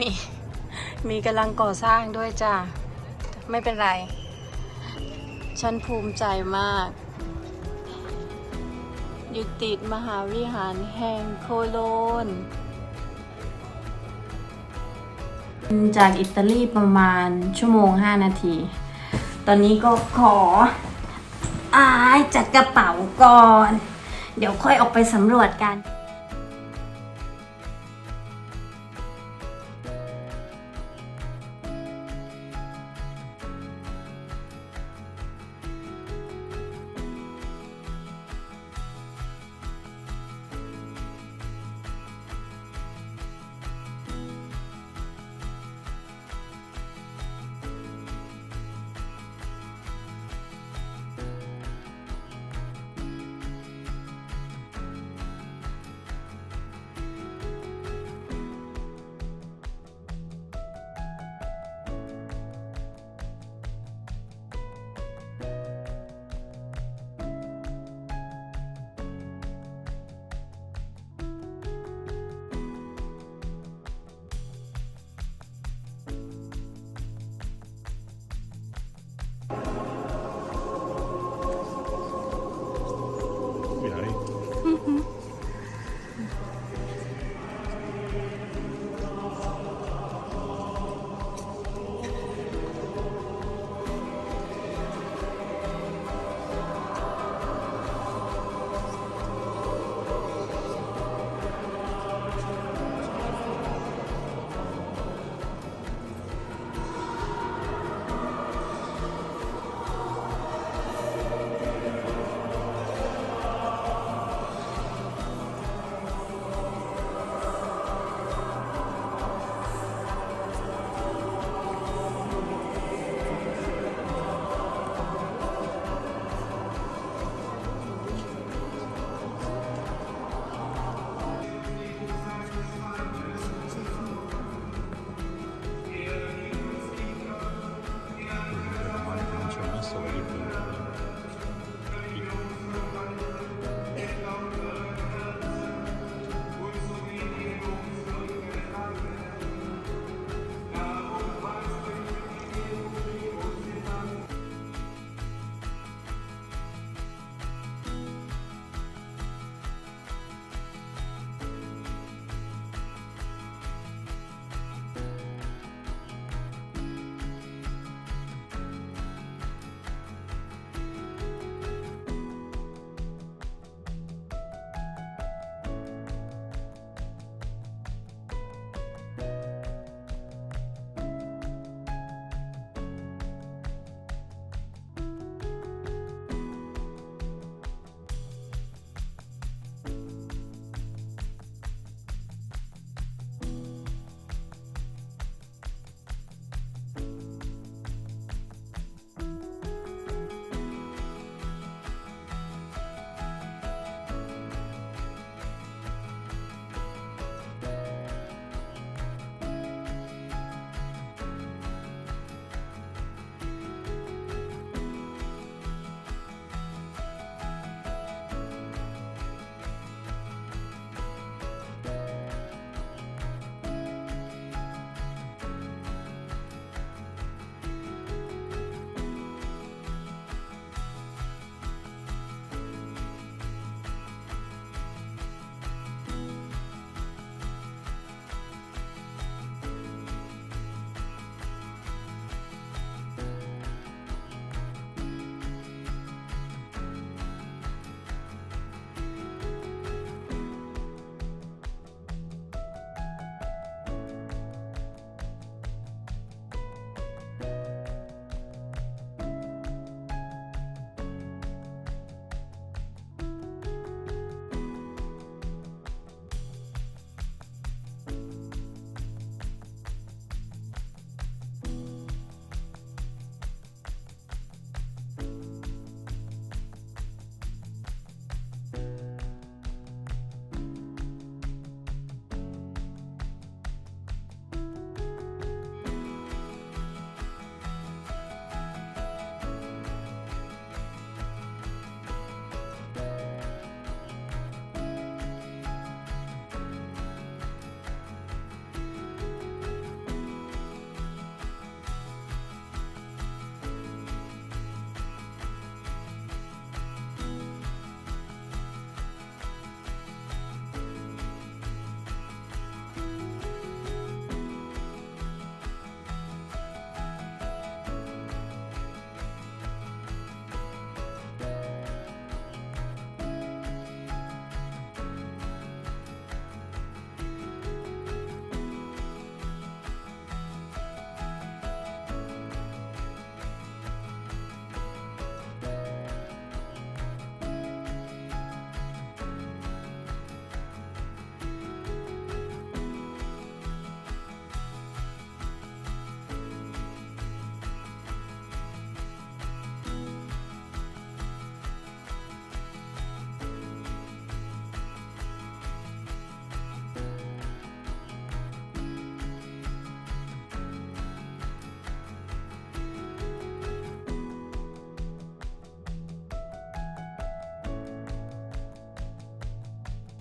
มีมีกำลังก่อสร้างด้วยจ้ะไม่เป็นไร ฉันภูมิใจมาก อยู่ติดมหาวิหารแห่งโคโลน จากอิตาลีประมาณชั่วโมง 5 นาที ตอนนี้ก็ขออายจัดกระเป๋าก่อน เดี๋ยวค่อยออกไปสำรวจกัน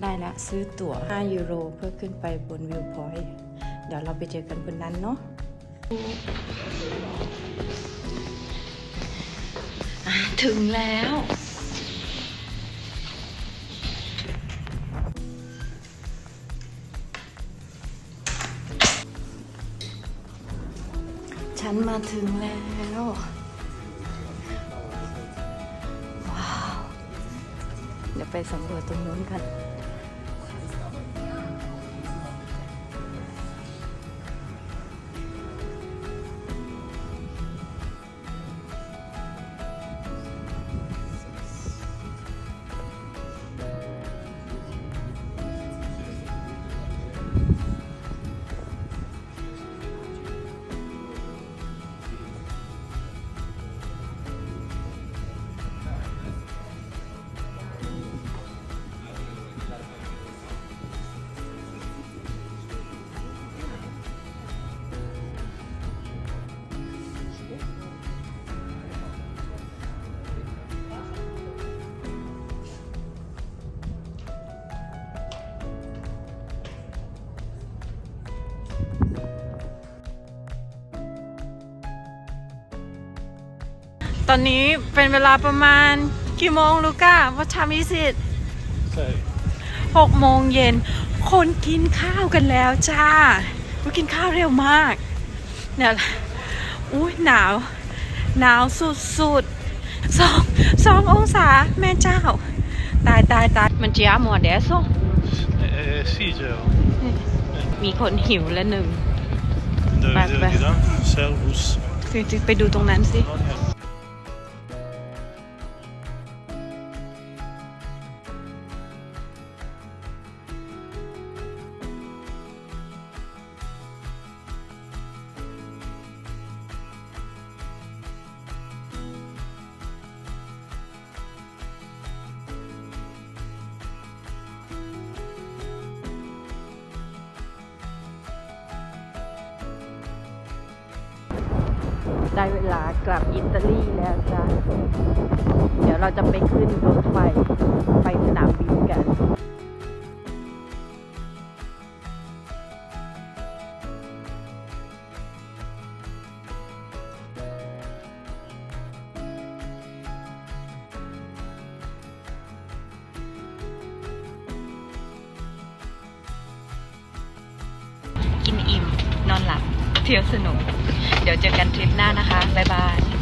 ได้ละซื้อตั๋ว 5 ยูโร เพื่อขึ้นไปบนวิวพอยต์เดี๋ยวเราไปเจอกันบนนั้นเนาะอะถึงแล้ว ฉันมาถึงแล้วว้าว เดี๋ยวไปสำรวจตรงนู้นกัน ตอนนี้เป็นเวลาประมาณกี่โมงลูก้า What time is it หกโมงเย็น คนกินข้าวกันแล้วจ้าก็กินข้าวเร็วมาก เนี่ยอุ้ยหนาว หนาวสุดๆสองสององศาแม่เจ้า ตายตายตายมันเจียหมดเดซ Eh, sì, già. มีคนหิวแล้วหนึ่ง Dove Beh, devo beh. dire? Servus. ไปดูตรงนั้นสิ ได้เวลากลับอิตาลีแล้วจ้ะ เดี๋ยวเราจะไปขึ้นรถไฟไปสนามบินกัน เที่ยวสนุก เดี๋ยวเจอกันทริปหน้านะคะ บ๊ายบาย